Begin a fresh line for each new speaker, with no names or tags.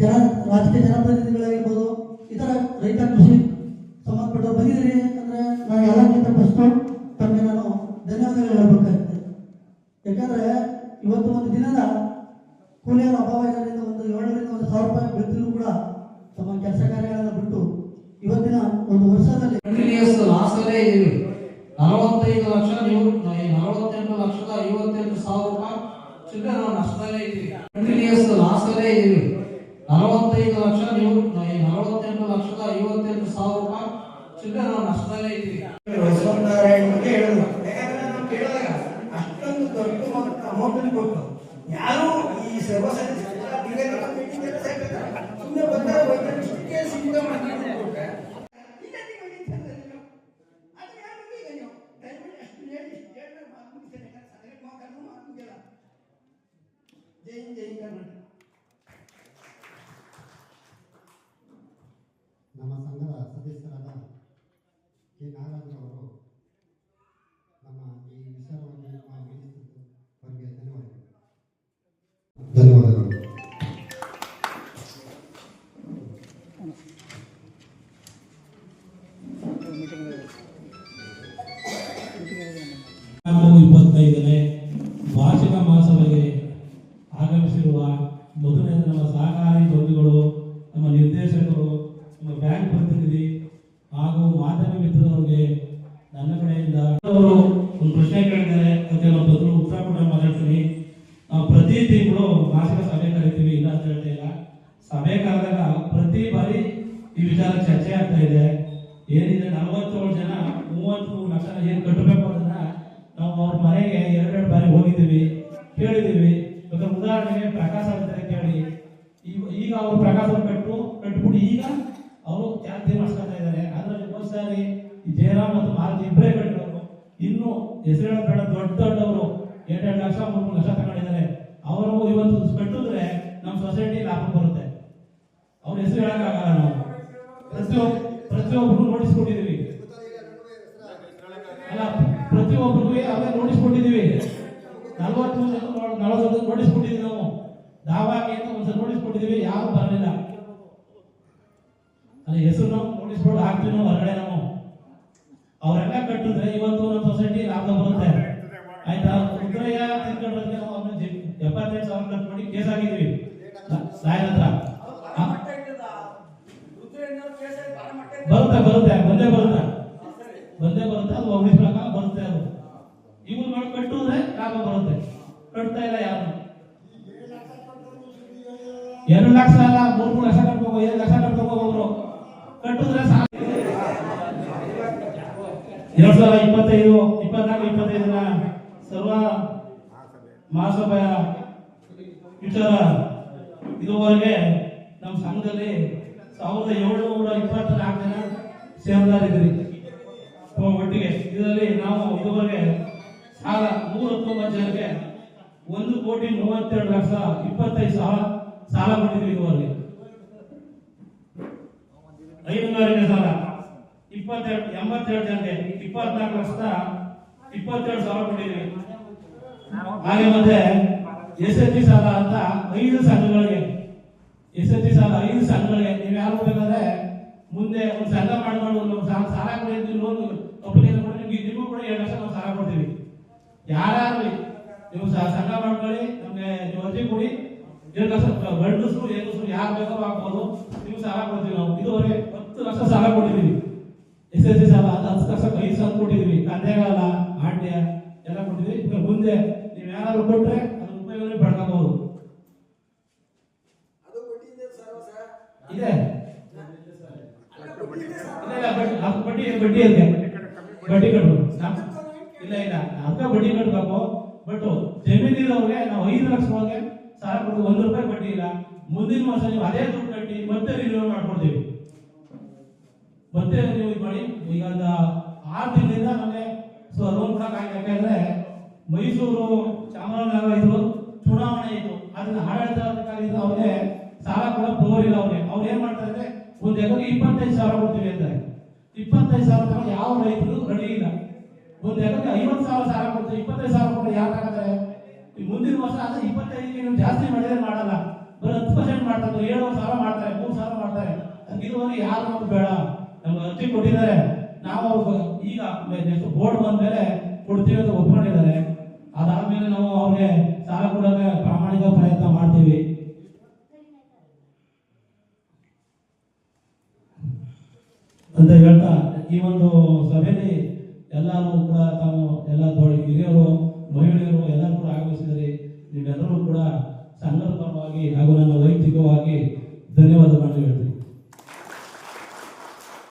ಜನ, ರಾಜಕೀಯ ಜನಪ್ರತಿನಿಧಿಗಳಾಗಿರ್ಬೋದು, ಇತರ ರೈತ ಕೃಷಿ ಸಂಬಂಧಪಟ್ಟ ಬಂದಿದ್ದೀರಿ ಅಂದರೆ ನಾನು ಎಲ್ಲಕ್ಕಿಂತ ಫಸ್ಟು ತಮಗೆ ನಾನು ಧನ್ಯವಾದಗಳು ಹೇಳಬೇಕಾಗಿದೆ ಯಾಕಂದರೆ ಇವತ್ತು ಒಂದು ದಿನದ ಕೂಲಿಯರ ಅಭಾವ ಇರೋದ್ರಿಂದ ಒಂದು ಏಳರಿಂದ ಒಂದು ಸಾವಿರ ರೂಪಾಯಿ ಬೀಳ್ತಿದ್ರು ಕೂಡ ತಮ್ಮ ಕೆಲಸ ಕಾರ್ಯಗಳನ್ನು ಬಿಟ್ಟು ಇವತ್ತಿನ ಒಂದು ವರ್ಷದಲ್ಲಿ
ಕಂಟಿನ್ಯೂಸ್ ಲಾಸ್ ಅಲ್ಲೇ ಇದೀವಿ ನಲವತ್ತೈದು ಲಕ್ಷ ನೀವು ನಲವತ್ತೆಂಟು ಲಕ್ಷದ ಐವತ್ತೆಂಟು ಸಾವಿರ ರೂಪಾಯಿ ಚಿಲ್ಲರೆ ನಾವು ನಷ್ಟದಲ್ಲೇ ಇದ್ದೀವಿ. ಕಂಟಿನ್ಯೂಸ್ ಲಾಸ್ ಅಲ್ಲೇ ಇದೀವಿ ನಲವತ್ತೈದು ಲಕ್ಷ ನೀವು ನಲವತ್ತೆಂಟು ಲಕ್ಷದ ಐವತ್ತೆಂಟು ಸಾವಿರ ರೂಪಾಯಿ ಚಿಲ್ಲರೆ ನಾವು ನಷ್ಟದಲ್ಲೇ
ಬಸವನಾರಾಯಣಗೆ ಹೇಳಿದ್ರು. ಯಾಕಂದ್ರೆ ನಾವು ಕೇಳಿದಾಗ ಅಷ್ಟೊಂದು ದೊಡ್ಡ ಅಮೌಂಟ್ ಕೊಟ್ಟು ಯಾರು ಈ ಸರ್ವಸಂಖ್ಯೆ ಸುಮ್ಮನೆ ಬಂದಾಗ ಬಂದ್ರೆ ಇಷ್ಟಕ್ಕೆ
ಇಪ್ಪತ್ತೈದನೇ ವಾರ್ಷಿಕ ಮಹಾಸಭೆಗೆ ಆಗಮಿಸಿರುವ ಮೊದಲನೇ ನಮ್ಮ ಸಹಕಾರಿ ಬಂಧುಗಳು, ನಮ್ಮ ನಿರ್ದೇಶಕರು, ನಮ್ಮ ಬ್ಯಾಂಕ್ ಪ್ರತಿನಿಧಿ ಹಾಗೂ ಮಾಧ್ಯಮ ಮಿತ್ರರವರಿಗೆ ನನ್ನ ಕಡೆಯಿಂದ ಅವರು ಒಂದು ಪ್ರಶ್ನೆ ಕೇಳಿದ್ದಾರೆ. ಅದಕ್ಕೆ ಬದಲು ಉತ್ತರ ಕೂಡ ಮಾತಾಡ್ತೀನಿ. ನಾವು ಪ್ರತಿ ತಿಂಗಳು ವಾರ್ಷಿಕ ಸಭೆ ಕರಿತೀವಿ, ಇಲ್ಲ ಅಂತ ಹೇಳ್ತಾ ಇಲ್ಲ. ಸಭೆ ಕರೆದಾಗ ಪ್ರತಿ ಬಾರಿ ಈ ವಿಚಾರ ಚರ್ಚೆ ಆಗ್ತಾ ಇದೆ. ಏನಿದೆ ನಲವತ್ತೇಳು ಜನ, ಮೂವತ್ತು ಲಕ್ಷ ಏನು ಕಟ್ಟಬೇಕು ನಾವು ಅವ್ರ ಮನೆಗೆ ಎರಡೆರಡು ಬಾರಿ ಹೋಗಿದ್ದೀವಿ, ಕೇಳಿದ್ದೀವಿ. ಇವಾಗ ಉದಾಹರಣೆಗೆ ಪ್ರಕಾಶ ಅಂತಾರೆ ಕೇಳಿ. ಈಗ ಅವರು ಪ್ರಕಾಶ ಕಟ್ಟು ಕಟ್ಬಿಟ್ಟು ಈಗ ಅವರು ತ್ಯಾಗ ಮಾಡಿಸ್ಕೊತಾ ಇದ್ದಾರೆ? ಅದರಲ್ಲಿ ಹೋದ ಸಾರಿ ಜಯರಾಮ್ ಮತ್ತು ಮಾರುತಿ ಇಬ್ಬರೇ ಕಟ್ಟಿರೋರು. ಇನ್ನು ಹೆಸರು ಬೇಡ, ದೊಡ್ಡ ದೊಡ್ಡವರು. ಎರಡೆರಡು ಲಕ್ಷ ಮೂರು ಮೂರು ಲಕ್ಷ ತಗೊಂಡಿದ್ದಾರೆ. ಅವರು ಇವತ್ತು ಕಟ್ಟಿದ್ರೆ ನಮ್ಮ ಸೊಸೈಟಿ ಲಾಭ ಬರುತ್ತೆ. ಅವ್ರ ಹೆಸರು ಹೇಳಕ್ಕಾಗಲ್ಲ ನಾವು. ಪ್ರತಿಯೊಬ್ಬ ಪ್ರತಿಯೊಬ್ಬರು ನೋಟಿಸ್ ಕೊಟ್ಟಿದ್ದೀವಿ ಅಲ್ಲ ಪ್ರತಿಯೊಬ್ಬರಿಗೂ ಅವೇ ನೋಟಿಸ್ ಕೊಟ್ಟಿದ್ದೀವಿ ನಲವತ್ತು ನಲವತ್ತು ನೋಟಿಸ್ ಕೊಟ್ಟಿದ್ದೀವಿ ನಾವು. ದಾವಾಗೆ ಅಂತ ಒಂದ್ಸಲ ನೋಟಿಸ್ ಕೊಟ್ಟಿದ್ದೀವಿ, ಯಾರು ಬರಲಿಲ್ಲ. ಅಲ್ಲ ಹೆಸರು ನಾವು ನೋಟಿಸ್ ಬೋರ್ಡ್ ಹಾಕ್ತೀವಿ ನಾವು ಹೊರಗಡೆ ನಾವು. ಅವರೆಲ್ಲ ಕಟ್ಟಿದ್ರೆ ಇವತ್ತು ನಮ್ಮ ಸೊಸೈಟಿ ಲಾಭ ಬರುತ್ತೆ. ಆಯ್ತಾ? ರುದ್ರಯ್ಯ ತಿಳ್ಕೊಂಡ್ರೆ ನಾವು ಅವ್ರನ್ನ ಎಪ್ಪತ್ತೈದು ಸಾವಿರ ಖರ್ಚು ಮಾಡಿ ಕೇಸ್ ಆಗಿದ್ವಿ ಲಾಯರ್ ಹತ್ರ. ಬರುತ್ತೆ ಬರುತ್ತೆ? ಬಂದೇ ಬರುತ್ತೆ? ಬಂದೇ ಬರುತ್ತೆ? ಅದು ಉಳಿಸ್ಬೇಕ ಬರುತ್ತೆ ಅದು. ಇವ್ರು ಮಾಡಿ ಕಟ್ಟಿದ್ರೆ ಲಾಭ ಬರುತ್ತೆ. ಕಟ್ತಾ ಇಲ್ಲ ಯಾರು? ಎರಡು ಲಕ್ಷ ಅಲ್ಲ, ಮೂರ್ ಮೂರು ಲಕ್ಷ ಕಟ್ಬೇಕು ಏಳು ಲಕ್ಷ ಕಟ್ಬೇಕು ಒಬ್ರು ಕಟ್ಟಿದ್ರೆ ಎರಡ್ ಸಾವಿರದ ಇಪ್ಪತ್ತೈದು, ಇಪ್ಪತ್ನಾಲ್ಕು ಇಪ್ಪತ್ತೈದರ ಸರ್ವ ಮಹಾಸಭೆಯ ವಿಚಾರ ಇದುವರೆಗೆ ನಮ್ಮ ಸಂಘದಲ್ಲಿ ಸಾವಿರದ ಏಳುನೂರ ಇಪ್ಪತ್ನಾಲ್ಕು ಜನ ಸೇರ್ದಾರಿದ್ದೀರಿ. ಒಟ್ಟಿಗೆ ಇದರಲ್ಲಿ ನಾವು ಇದುವರೆಗೆ ಸಾಲ ಮೂರು ಹತ್ತೊಂಬತ್ತು ಜನಕ್ಕೆ ಒಂದು ಕೋಟಿ ಮೂವತ್ತೆರಡು ಲಕ್ಷ ಇಪ್ಪತ್ತೈದು ಸಾವಿರ ಸಾಲ ಕೊಟ್ಟಿದ್ವಿ ಇದುವರೆಗೆ. ಹೈನುಗಾರಿಕೆ ಸಾಲ. ಇಪ್ಪತ್ತೆರಡು, ಎಂಬತ್ತೆರಡು ಜನಕ್ಕೆ ಇಪ್ಪತ್ನಾಲ್ಕು ಲಕ್ಷದ ಇಪ್ಪತ್ತೆರಡು ಸಾವಿರ ಕೊಟ್ಟಿದ್ವಿ ಹಾಗೆ ಮತ್ತೆ ಎಸ್ ಎಚ್ ಜಿ ಸಾಲ ಅಂತ ಐದು ಸಂಘಗಳಿಗೆ, ಎಸ್ ಎಚ್ ಜಿ ಸಾಲ ಐದು ಸಂಘಗಳಿಗೆ ನೀವು ಯಾರು ಬೇಕಾದ್ರೆ ಮುಂದೆ ಒಂದು ಸಂಘ ಮಾಡ್ಕೊಂಡು ಸಾಲ ಸಾಲ ಕೊಡಿ ಲೋನ್ ನಿಮ್ಗೆ ನಿಮಗೂ ಕೂಡ ಎರಡು ಲಕ್ಷ ನಾವು ಸಾಲ ಕೊಡ್ತೀವಿ. ಯಾರ್ಯಾರು ನೀವು ಸಂಘ ಮಾಡ್ಕೊಳ್ಳಿ ನಮಗೆ ನೀವು ಅರ್ಜಿ ಕೊಡಿ. ಗಂಡಸರು ಹೆಂಗಸರು ಯಾರು ಬೇಕೋ ಹಾಕ್ಬೋದು. ನೀವು ಸಾಲ ಕೊಡ್ತೀವಿ ನಾವು. ಇದುವರೆಗೆ ಹತ್ತು ಲಕ್ಷ ಸಾಲ ಕೊಟ್ಟಿದ್ದೀವಿ. ಎಸ್ ಎಸ್ ಸಿ ಸಾಲ ಹತ್ತು ಲಕ್ಷ ಐದು ಸಾವಿರ ಕೊಟ್ಟಿದ್ದೀವಿ. ಕಂದೆಗಾಲ ಹಾಂಡ್ಯ ಎಲ್ಲ ಕೊಟ್ಟಿದ್ದೀವಿ. ಈಗ ಮುಂದೆ ನೀವು ಯಾರಾದ್ರು ಕೊಟ್ರೆ ಅದ್ರ ಉಪಯೋಗನೇ ಪಡ್ಕೋಬಹುದು. ಇದೆ. ಬಡ್ಡಿ ಬಡ್ಡಿ ಇದೆ ಬಡ್ಡಿ ಕಟ್ಟು ಇಲ್ಲ ಇಲ್ಲ. ಅದಕ್ಕೆ ಬಡ್ಡಿ ಕಟ್ಟಬೇಕು ಬಟ್ ಜಮೀನಿರೋರಿಗೆ ನಾವು ಐದು ಲಕ್ಷ ಹೋಗಿ ಸಾಲ ಕೊಟ್ಟು ಒಂದು ರೂಪಾಯಿ ಬಡ್ಡಿ ಇಲ್ಲ. ಮುಂದಿನ ವರ್ಷ ನೀವು ಅದೇ ದುಡ್ಡು ಕಟ್ಟಿ ಮತ್ತೆ ರಿನ್ಯೂ ಮಾಡ್ಕೊಡ್ತೀವಿ. ಮತ್ತೆ ನೀವು ಮಾಡಿ. ಈಗ ಒಂದು ಆರು ತಿಂಗಳಿಂದ ನಮಗೆ ಸೊ ಲೋನ್ ಕೊಡೋಕ್ಕಾಗಿ ಯಾಕಂದ್ರೆ ಮೈಸೂರು, ಚಾಮರಾಜನಗರ ಇದು ಚುನಾವಣೆ ಇತ್ತು. ಅದನ್ನ ಆಡಳಿತಾಧಿಕಾರಿ ಅವ್ರಿಗೆ ಸಾಲ ಕೊಡೋ ಪವರ್ ಇಲ್ಲ ಅವ್ರಿಗೆ. ಅವ್ರು ಏನ್ ಮಾಡ್ತಾರೆ ಅಂದ್ರೆ ಒಂದು ಎಕರೆಗೆ ಇಪ್ಪತ್ತೈದು ಸಾವಿರ ಕೊಡ್ತೀವಿ ಅಂತಾರೆ. ಇಪ್ಪತ್ತೈದು ಸಾವಿರ ತಗೊಂಡು ಯಾವ ರೈತರು ರೆಡಿ ಇಲ್ಲ. ಒಂದು ಎಕರೆಗೆ ಐವತ್ತು ಸಾವಿರ ಸಾಲ ಕೊಡ್ತಾರೆ, ಇಪ್ಪತ್ತೈದು ಸಾವಿರ ಕೊಡ್ತಾರೆ ಯಾರು ಈ ಮುಂದಿನ ವರ್ಷ ಅಂದ್ರೆ ಇಪ್ಪತ್ತೈದು ನೀವು ಜಾಸ್ತಿ ಮಾಡಿದ್ರೆ ಮಾಡಲ್ಲ. ಬರೀ ಹತ್ತು ಪರ್ಸೆಂಟ್ ಮಾಡ್ತಾರೆ ಏಳು ಸಾವಿರ ಮಾಡ್ತಾರೆ, ಮೂರು ಸಾವಿರ ಮಾಡ್ತಾರೆ. ಇದುವರೆಗೆ ಯಾರು ನಮ್ಗೆ ಬೇಡ. ನಮ್ಗೆ ಅರ್ಜಿ ಕೊಟ್ಟಿದ್ದಾರೆ. ನಾವು ಈಗ ನೆಕ್ಸ್ಟ್ ಬೋರ್ಡ್ ಬಂದ್ಮೇಲೆ ಕೊಡ್ತೀವಿ ಅಂತ ಒಪ್ಕೊಂಡಿದ್ದಾರೆ. ಅದಾದ್ಮೇಲೆ ನಾವು ಅವ್ರಿಗೆ ಸಾಲ ಕೊಡೋಕೆ ಪ್ರಾಮಾಣಿಕ ಪ್ರಯತ್ನ ಮಾಡ್ತೀವಿ. ಅಂತ ಹೇಳ್ತಾ ಈ ಒಂದು ಸಭೆಯಲ್ಲಿ ಎಲ್ಲರೂ ಕೂಡ